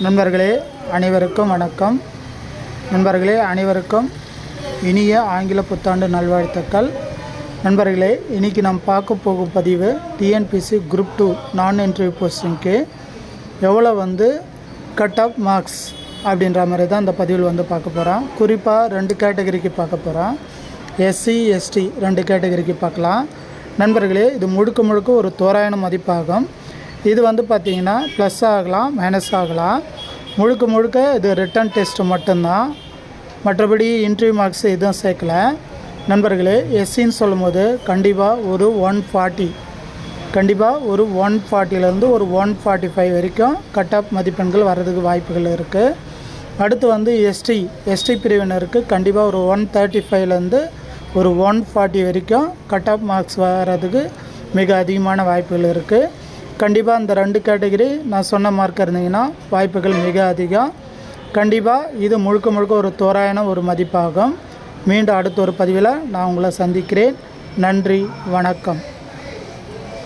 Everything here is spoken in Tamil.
நண்பர்களே அனைவருக்கும் வணக்கம். நண்பர்களே அனைவருக்கும் இனிய ஆங்கில புத்தாண்டு நல்வாழ்த்துக்கள். நண்பர்களே இன்றைக்கி நாம் பார்க்க போகும் பதிவு TNPSC group two non interview போஸ்டிங்க்கு எவ்வளோ வந்து கட் ஆஃப் மார்க்ஸ் அப்படின்ற மாதிரி தான் இந்த பதிவில் வந்து பார்க்க போகிறோம் குறிப்பாக ரெண்டு கேட்டகரிக்கு பார்க்க போகிறோம் எஸ்சி எஸ்டி ரெண்டு கேட்டகரிக்கு பார்க்கலாம். நண்பர்களே இது முழுக்க முழுக்க ஒரு தோராயண மதிப்பாகும். இது வந்து பார்த்திங்கன்னா ப்ளஸ் ஆகலாம் மைனஸ் ஆகலாம். முழுக்க முழுக்க இது ரிட்டன் டெஸ்ட்டு மட்டும்தான். மற்றபடி இன்டர்வியூ மார்க்ஸ் எதுவும் சேர்க்கல. நண்பர்களே எஸ்சின்னு சொல்லும்போது கண்டிப்பாக ஒரு ஒன் ஃபார்ட்டி கண்டிப்பாக ஒரு ஒன் ஃபார்ட்டிலேருந்து ஒரு ஒன் ஃபார்ட்டி ஃபைவ் வரைக்கும் கட் ஆஃப் மதிப்பெண்கள் வர்றதுக்கு வாய்ப்புகள் இருக்குது அடுத்து வந்து எஸ்டி எஸ்டி பிரிவினருக்கு கண்டிப்பாக ஒரு ஒன் தேர்ட்டி ஃபைவ்லேருந்து ஒரு ஒன் ஃபார்ட்டி வரைக்கும் கட் ஆஃப் மார்க்ஸ் வர்றதுக்கு மிக அதிகமான வாய்ப்புகள் இருக்குது கண்டிப்பாக இந்த ரெண்டு கேட்டகரி நான் சொன்ன மார்க் இருந்தீங்கன்னா வாய்ப்புகள் மிக அதிகம். கண்டிப்பாக இது முழுக்க முழுக்க ஒரு தோராயண ஒரு மதிப்பாகும். மீண்டும் அடுத்த ஒரு பதிவில் நான் உங்களை சந்திக்கிறேன். நன்றி வணக்கம்.